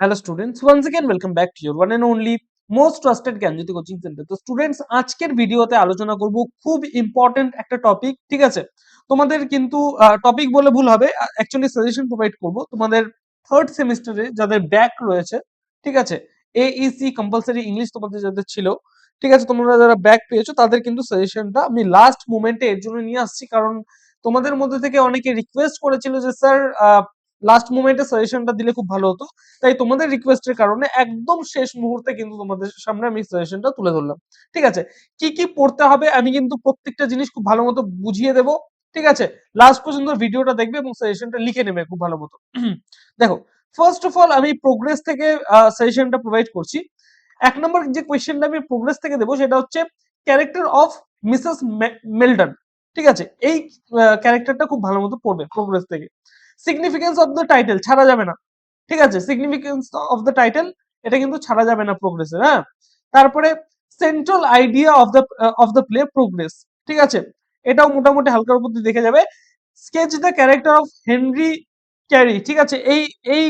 hello students once again welcome back to your one and only most trusted Gyanjyoti coaching centre তো students আজকের ভিডিওতে আলোচনা করব খুব ইম্পর্টেন্ট একটা টপিক ঠিক আছে তোমাদের কিন্তু টপিক বলে ভুল হবে অ্যাকচুয়ালি সাজেশন প্রোভাইড করব তোমাদের থার্ড সেমিস্টারে যাদের ব্যাক রয়েছে ঠিক আছে এইসি কম্পালসারি ইংলিশ তোমাদের যাদের ছিল ঠিক আছে তোমরা যারা ব্যাক পেয়েছো তাদের কিন্তু সাজেশনটা আমি লাস্ট মোমেন্টে এর জন্য নিয়ে আসছি কারণ তোমাদের মধ্যে থেকে অনেকে রিকোয়েস্ট করেছিল যে স্যার লাস্ট মোমেন্টে সাজেশনটা দিলে খুব ভালো হতো। তাই তোমাদের রিকোয়েস্টের কারণে একদম শেষ মুহূর্তে কিন্তু তোমাদের সামনে আমি সাজেশনটা তুলে ধরলাম। ঠিক আছে? কি কি পড়তে হবে আমি কিন্তু প্রত্যেকটা জিনিস খুব ভালো মতো বুঝিয়ে দেবো। ঠিক আছে? লাস্ট পর্যন্ত ভিডিওটা দেখবে এবং সাজেশনটা লিখে নেবে খুব ভালো মতো। দেখো ফার্স্ট অফ অল আমি প্রোগ্রেস থেকে সাজেশনটা প্রোভাইড করছি। এক নম্বর যে কোয়েশ্চেনটা আমি প্রোগ্রেস থেকে দেবো সেটা হচ্ছে ক্যারেক্টার অফ মিসেস মেলডন ঠিক আছে? এই ক্যারেক্টারটা খুব ভালো মতো পড়বে প্রোগ্রেস থেকে। সিগনিফিকেন্স অফ দ্য টাইটেল ছাড়া যাবে না। ঠিক আছে? সিগনিফিকেন্স অফ দ্য টাইটেল এটা কিন্তু ছাড়া যাবে না প্রোগ্রেসে হ্যাঁ? তারপরে central idea of the of the play progress ঠিক আছে? এটাও মোটামুটি হালকার দিয়ে দেখে যাবে। Sketch the character of Henry Carey ঠিক আছে? এই এই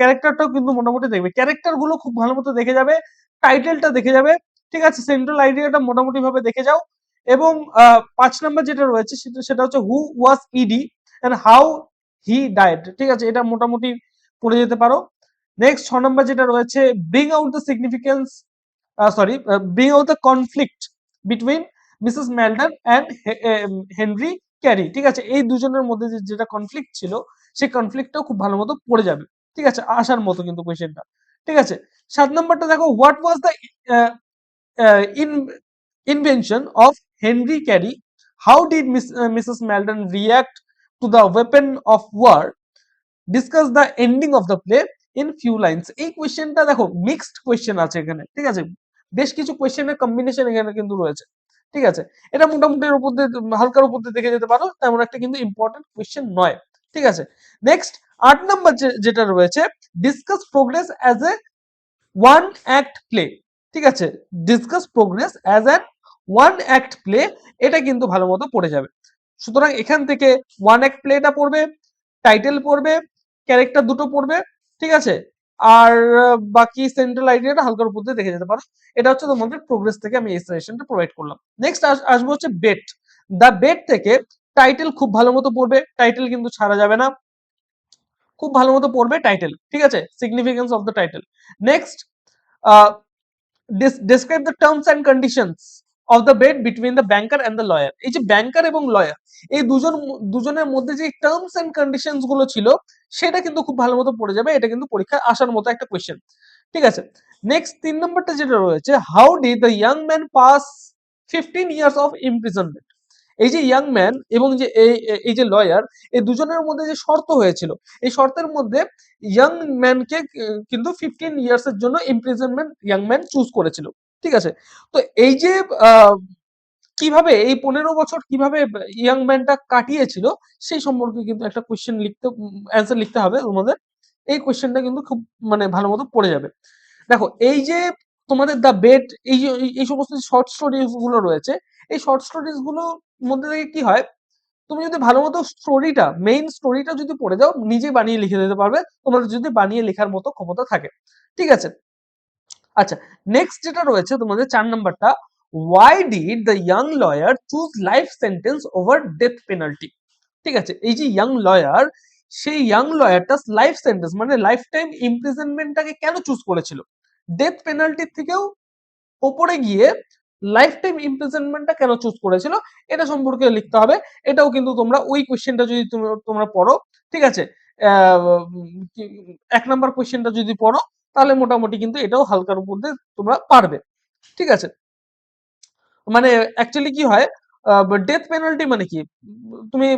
ক্যারেক্টারটাও কিন্তু মোটামুটি দেখবে। ক্যারেক্টারগুলো খুব ভালো মতো দেখে যাবে। টাইটেলটা দেখে যাবে। ঠিক আছে? সেন্ট্রাল আইডিয়াটা মোটামুটি ভাবে দেখে যাও। এবং পাঁচ নাম্বার যেটা রয়েছে, সেটা সেটা হচ্ছে who was he and how he died ঠিক আছে? এটা মোটামুটি পড়ে যেতে পারো। নেক্সট ছ নম্বর যেটা রয়েছে bring out the significance sorry bring out the conflict between Mrs Maldon and Henry Carey ঠিক আছে? এই দুজনের মধ্যে যেটা কনফ্লিক্ট ছিল, সেই কনফ্লিক্টটাও খুব ভালো মতো পড়ে যাবে, ঠিক আছে? আসার মতো কিন্তু কোয়েশ্চেনটা ঠিক আছে? সাত নম্বরটা দেখো what was the in invention of Henry Carey how did Mrs Maldon react to the weapon of war, discuss the ending of the play in few lines. এই কোয়েশ্চেনটা দেখো মিক্সড কোয়েশ্চেন আছে এখানে, ঠিক আছে? বেশ কিছু কোয়েশ্চেনের কম্বিনেশন এখানে কিন্তু রয়েছে, ঠিক আছে? এটা মোটামুটি উপর দিয়ে, হালকার উপর দিয়ে দেখে যেতে পারো, তেমন একটা কিন্তু ইম্পর্টেন্ট কোয়েশ্চেন নয়, ঠিক আছে? নেক্সট আট নম্বর যেটা রয়েছে discuss progress as a one act play ঠিক আছে? Discuss progress as an one act play এটা কিন্তু ভালো মতো পড়ে যাবে। সুতরাং এখান থেকে ওয়ান এক প্লেটা পড়বে টাইটেল পড়বে ক্যারেক্টার দুটো পড়বে, ঠিক আছে? আর বাকি সেন্ট্রাল আইডিয়াটা হালকার উপর দিয়ে দেখে যেতে পারো। এটা হচ্ছে তোমাদের প্রোগ্রেস থেকে আমি এই প্রোভাইড করলাম। নেক্সট আসব হচ্ছে বেট দ্য বেট থেকে টাইটেল খুব ভালো মতো পড়বে টাইটেল কিন্তু ছাড়া যাবে না। খুব ভালো মতো পড়বে টাইটেল ঠিক আছে? Significance of the title next describe the terms and conditions of the bet between the banker and the lawyer এই যে ব্যাংকার এবং লয়ার এই দুজন, দুজনের মধ্যে যে টার্মস অ্যান্ড কন্ডিশনসগুলো ছিল, সেটা কিন্তু খুব ভালো মতো পড়ে যাবে। এটা কিন্তু পরীক্ষায় আসার মতো একটা কোয়েশ্চেন ঠিক আছে? নেক্সট তিন নম্বরটা যেটা রয়েছে how did the young man pass fifteen years of imprisonment এই যে ইয়াং ম্যান এবং যে এই যে লয়ার এই দুজনের মধ্যে যে শর্ত হয়েছিল, এই শর্তের মধ্যে ইয়াং ম্যানকে কিন্তু ফিফটিন ইয়ার্স এর জন্য ইমপ্রিজনমেন্ট ইয়াং ম্যান চুজ করেছিল। ঠিক আছে? তো এই যে কীভাবে এই পনেরো বছর কীভাবে ইয়াং ম্যানটা কাটিয়েছিল, সেই সম্পর্কে কিন্তু একটা কোয়েশ্চেন লিখতে অ্যান্সার লিখতে হবে তোমাদের। এই কোয়েশ্চেনটা কিন্তু খুব মানে ভালো মতো পড়ে যাবে। দেখো, এই যে তোমাদের দ্য বেড এই যে, এই সমস্ত শর্ট স্টোরিজগুলো রয়েছে, এই শর্ট স্টোরিজগুলোর মধ্যে থেকে কি হয়? তুমি যদি ভালো মতো স্টোরিটা মেইন স্টোরিটা যদি পড়ে যাও, নিজে বানিয়ে লিখে দিতে পারবে তোমাদের যদি বানিয়ে লেখার মতো ক্ষমতা থাকে। ঠিক আছে? আচ্ছা নেক্সট যেটা রয়েছে তোমাদের চার নাম্বারটা why did the young lawyer choose life sentence over death penalty ঠিক আছে, এই যে ইয়াং লয়ার সেই ইয়াং লয়ারটা লাইফ সেন্টেন্স মানে লাইফ টাইম ইমপ্রিজনমেন্টটাকে কেন চুজ করেছিল? ডেথ পেনাল্টির থেকেও ওপরে গিয়ে লাইফ টাইম ইমপ্রিজনমেন্টটা কেন চুজ করেছিল? এটা সম্পর্কে লিখতে হবে, এটাও কিন্তু তোমরা ওই কোয়েশ্চেনটা যদি তোমরা পড়ো, ঠিক আছে? এক নাম্বার কোয়েশ্চেনটা যদি পড়ো তাহলে মোটামুটি কিন্তু এটাও হালকার উপর দিয়ে তোমরা পারবে। ঠিক আছে? মানে অ্যাকচুয়ালি কি হয় ডেথ পেনাল্টি মানে কি? তুমি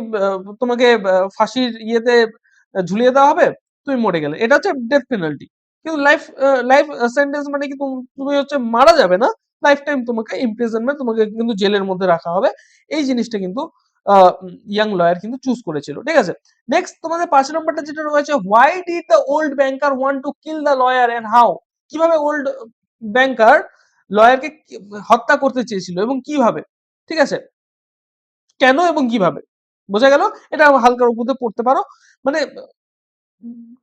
তোমাকে ফাঁসির ইয়েতে ঝুলিয়ে দেওয়া হবে, তুমি মরে গেলে। এটা হচ্ছে ডেথ পেনাল্টি কিন্তু লাইফ লাইফ সেন্টেন্স মানে কি, তুমি হচ্ছে মারা যাবে না লাইফ টাইম তোমাকে ইমপ্রিজনমেন্ট তোমাকে কিন্তু জেলের মধ্যে রাখা হবে। এই জিনিসটা কিন্তু ইয়াং লয়ার কিন্তু চুজ করেছিল। ঠিক আছে? নেক্সট তোমাদের পাঁচ নম্বরটা যেটা রয়েছে why did the old banker want to kill the lawyer and how কীভাবে ওল্ড ব্যাংকার লয়ারকে হত্যা করতে চেয়েছিল এবং কীভাবে? ঠিক আছে? কেন এবং কীভাবে? বোঝা গেল? এটা হালকার উপরে পড়তে পারো। মানে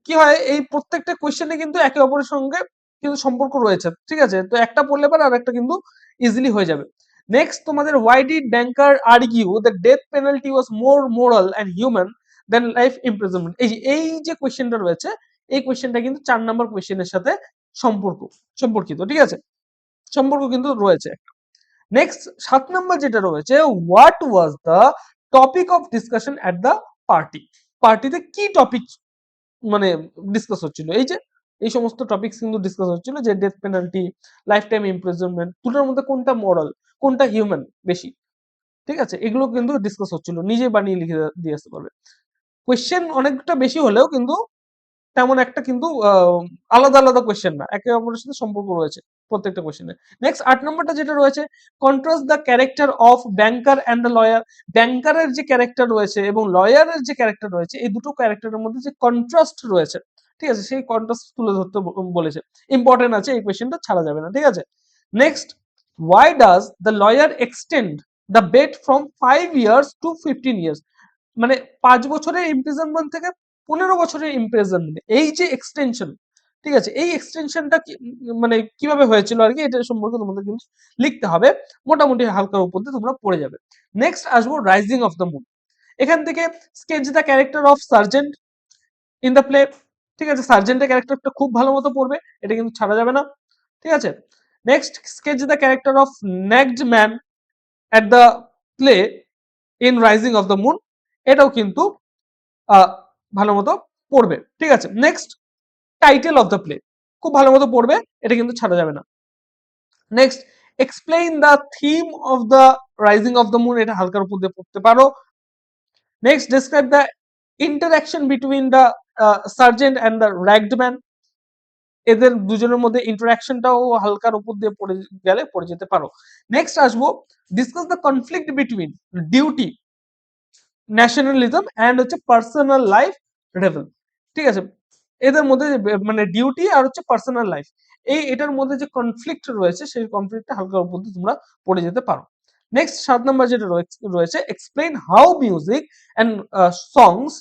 কি হয়, এই প্রত্যেকটা কোয়েশ্চেনে কিন্তু একে অপরের সঙ্গে কিন্তু সম্পর্ক রয়েছে। ঠিক আছে? তো একটা পড়লে পরে আর একটা কিন্তু ইজিলি হয়ে যাবে। নেক্সট তোমাদের why did banker argue the death penalty was more moral and human than life imprisonment এই যে এই যে কোয়েশ্চেনটা রয়েছে, এই কোয়েশ্চেনটা কিন্তু চার নম্বর কোয়েশ্চেনের সাথে সম্পর্ক, সম্পর্কিত, ঠিক আছে? সম্পর্ক কিন্তু রয়েছে। নেক্সট সাত নম্বর যেটা রয়েছে what was the topic of discussion at the party পার্টিতে কি টপিক মানে ডিসকাস হচ্ছিল? এই যে এই সমস্ত টপিকস কিন্তু ডিসকাস হচ্ছিল যে death penalty life time imprisonment দুটোর মধ্যে কোনটা মরাল কোনটা হিউম্যান বেশি? ঠিক আছে? এগুলো কিন্তু ডিসকাস হচ্ছিল। নিজে বানিয়ে লিখে দিয়ে আসতে পারবে। কোয়েশ্চেন অনেকটা বেশি হলেও কিন্তু তেমন একটা কিন্তু আলাদা আলাদা কোয়েশ্চেন না। একে অপরের সাথে সম্পর্ক রয়েছে প্রত্যেকটা কোয়েশ্চেনে নেক্সট আট নম্বরটা যেটা রয়েছে contrast the character of banker and the lawyer ব্যাংকারের যে ক্যারেক্টার রয়েছে এবং লয়ারের যে ক্যারেক্টার রয়েছে, এই দুটো ক্যারেক্টারের মধ্যে যে কন্ট্রাস্ট রয়েছে ঠিক আছে? সেই কন্ট্রাস্ট তুলে ধরতে বলেছে। ইম্পর্টেন্ট আছে, এই কোয়েশ্চেনটা ছাড়া যাবে না, ঠিক আছে? Next why does the lawyer extend the bet from five years to fifteen years মানে পাঁচ বছরের ইমপ্রিজনমেন্ট থেকে পনেরো বছরের ইমপ্রিজনমেন্ট এই যে এক্সটেনশন ঠিক আছে? এই এক্সটেনশনটা মানে কীভাবে হয়েছিল আর কি, এটা সম্পর্কে তোমাদের কিন্তু লিখতে হবে। মোটামুটি হালকার উপর দিয়ে তোমরা পড়ে যাবে। নেক্সট আসব রাইজিং অফ দ্য মুন এখান থেকে sketch the character of sergeant in the play ঠিক আছে? সার্জেন্টের ক্যারেক্টারটা খুব ভালো মতো পড়বে, এটা কিন্তু ছাড়া যাবে না। ঠিক আছে? Next sketch the character of next man at the play in rising of the moon এটাও কিন্তু ভালো মতো পড়বে। ঠিক আছে? Next title of the play খুব ভালো মতো পড়বে, এটা কিন্তু ছাড়া যাবে না। Next explain the theme of the rising of the moon এটা হালকার উপর দিয়ে পড়তে পারো। Next describe the interaction between the sergeant and the ragged man এদের দুজনের মধ্যে ইন্টারাকশনটাও হালকার উপর দিয়ে পড়ে গেলে পড়ে যেতে পারো। নেক্সট আসব discuss the conflict between duty nationalism and হচ্ছে পার্সোনাল লাইফ রেভেল ঠিক আছে? এদের মধ্যে মানে ডিউটি আর হচ্ছে পার্সোনাল লাইফ এই এটার মধ্যে যে কনফ্লিক্ট রয়েছে, সেই কনফ্লিক্টটা হালকার উপর দিয়ে তোমরা পড়ে যেতে পারো। নেক্সট সাত নম্বর যেটা রয়েছে- explain how music and songs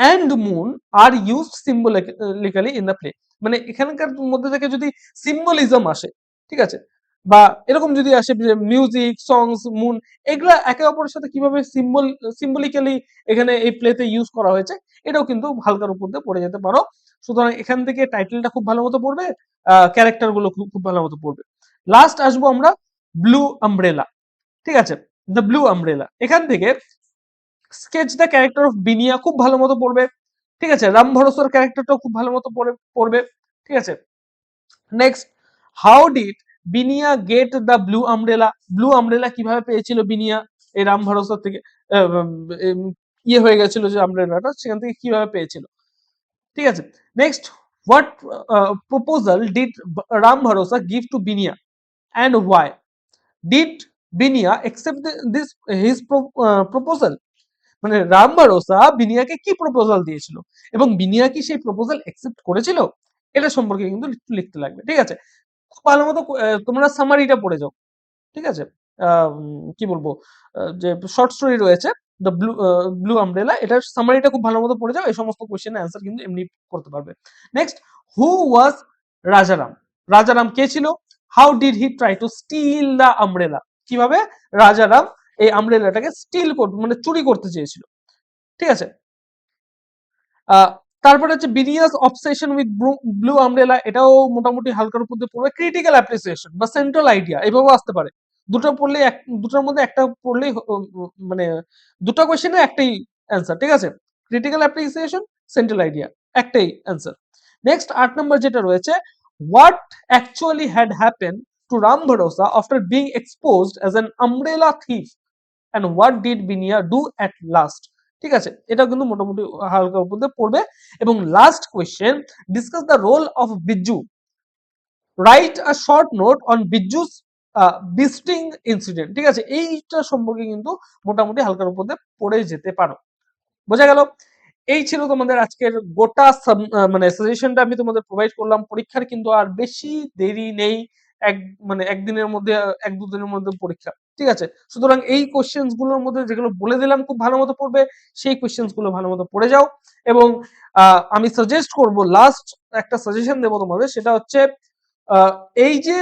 and moon are use symbolically in the play মানে এখানকার মধ্যে থেকে যদি সিম্বলিজম আসে, ঠিক আছে? বা এরকম যদি আসে যে মিউজিক সংস মুন এগুলা একে অপরের সাথে কীভাবে সিম্বল সিম্বলিক্যালি এখানে এই প্লেতে ইউজ করা হয়েছে, এটাও কিন্তু হালকার উপর দিয়ে পড়ে যেতে পারো। সুতরাং এখান থেকে টাইটেলটা খুব ভালো মতো পড়বে ক্যারেক্টারগুলো খুব ভালো মতো পড়বে। লাস্ট আসব আমরা ব্লু আমব্রেলা ঠিক আছে? দ্য ব্লু আমব্রেলা এখান থেকে sketch the character of Binya খুব ভালো মতো পড়বে, ঠিক আছে? রাম ভরসার ক্যারেক্টারটাও খুব ভালো মতো পড়ে, পড়বে, ঠিক আছে? Next how did Binya get the blue umbrella blue umbrella কীভাবে পেয়েছিল বিনিয়া এই রাম ভরসার থেকে ইয়ে হয়ে গেছিল যে আমব্রেলাটা সেখান থেকে কীভাবে পেয়েছিল? ঠিক আছে? Next what proposal did Ram Bharosa give to Binya and why did Binya accept this his proposal মানে রাম ভরসা বিনিয়াকে কি প্রপোজাল দিয়েছিল? এবং বিনিয়া কি সেই প্রপোজাল একসেপ্ট করেছিল? এটা সম্পর্কে কিন্তু একটু লিখতে লাগবে, ঠিক আছে? খুব ভালো মতো তোমরা সামারিটা পড়ে যাও, ঠিক আছে? কি বলব? যে শর্ট স্টোরি রয়েছে দ্য ব্লু ব্লু আমব্রেলা এটার সামারিটা খুব ভালো মতো পড়ে যাও, এই সমস্ত কোশ্চেনের অ্যান্সার কিন্তু এমনি করতে পারবে। Next who was Rajaram? Rajaram কে ছিল? How did he try to steal the umbrella কীভাবে? রাজারাম এই আমব্রেলাটাকে স্টিল মানে চুরি করতে চেয়েছিল। ঠিক আছে? তারপরে হচ্ছে Binya's obsession with blue umbrella এটাও মোটামুটি হালকার উপর দিয়ে পড়বে। ক্রিটিক্যাল অ্যাপ্রিসিয়েশন বা সেন্ট্রাল আইডিয়া এভাবেও আসতে পারে। দুটো পড়লে দুটোর মধ্যে একটা পড়লেই মানে দুটো কোয়েশ্চেনে একটাই অ্যান্সার ঠিক আছে? ক্রিটিক্যাল অ্যাপ্রিসিয়েশন সেন্ট্রাল আইডিয়া একটাই অ্যান্সার নেক্সট আট নম্বর যেটা রয়েছে what actually had happen to Ram Bharosa after being exposed as an umbrella thief and what did Binya do at last ঠিক আছে, এটা কিন্তু মোটামুটি হালকা উপর পড়বে। এবং last question discuss the role of Bijju write a short note on Bijju's beating incident ঠিক আছে, এইটা সম্পর্কে কিন্তু মোটামুটি হালকার উপর পড়ে যেতে পারো। বোঝা গেল? এই ছিল তোমাদের আজকের গোটা মানে সাজেশনটা আমি তোমাদের প্রোভাইড করলাম। পরীক্ষার কিন্তু আর বেশি দেরি নেই। এক মানে একদিনের মধ্যে, এক দুদিনের মধ্যে পরীক্ষা। ঠিক আছে? সুতরাং এই কোশ্চেন্সগুলোর মধ্যে যেগুলো বলে দিলাম খুব ভালো মতো পড়বে, সেই কোশ্চেন্সগুলো ভালো মতো পড়ে যাও। এবং আমি সাজেস্ট করব লাস্ট একটা সাজেশন দেবো তোমাদের, সেটা হচ্ছে এই যে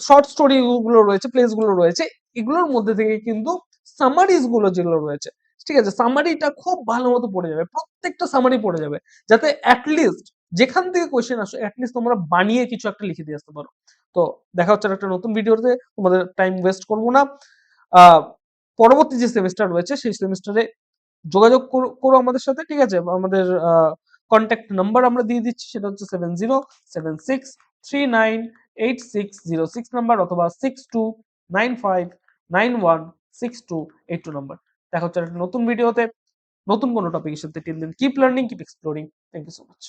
শর্ট স্টোরি গুলো রয়েছে প্লেসগুলো রয়েছে, এগুলোর মধ্যে থেকে কিন্তু সামারিজগুলো যেগুলো রয়েছে, ঠিক আছে? সামারিটা খুব ভালো মতো পড়ে যাবে, প্রত্যেকটা সামারি পড়ে যাবে, যাতে অ্যাটলিস্ট যেখান থেকে কোয়েশ্চেন আসে অ্যাটলিস্ট তোমরা বানিয়ে কিছু একটা লিখে দিয়ে আসতে পারো। তো দেখা হচ্ছে একটা নতুন ভিডিওতে, তোমাদের টাইম ওয়েস্ট করব না। পরবর্তী যে সেমিস্টার রয়েছে, সেই সেমিস্টারে যোগাযোগ করো আমাদের সাথে, ঠিক আছে? আমাদের কন্ট্যাক্ট নাম্বার আমরা দিয়ে দিচ্ছি, সেটা হচ্ছে seven zero seven six three nine eight six zero six number অথবা six two nine five nine one six two eight two number দেখা হচ্ছে একটা নতুন ভিডিওতে। নতুন কোনো টপিকের সাথে। Till then keep learning keep exploring thank you so much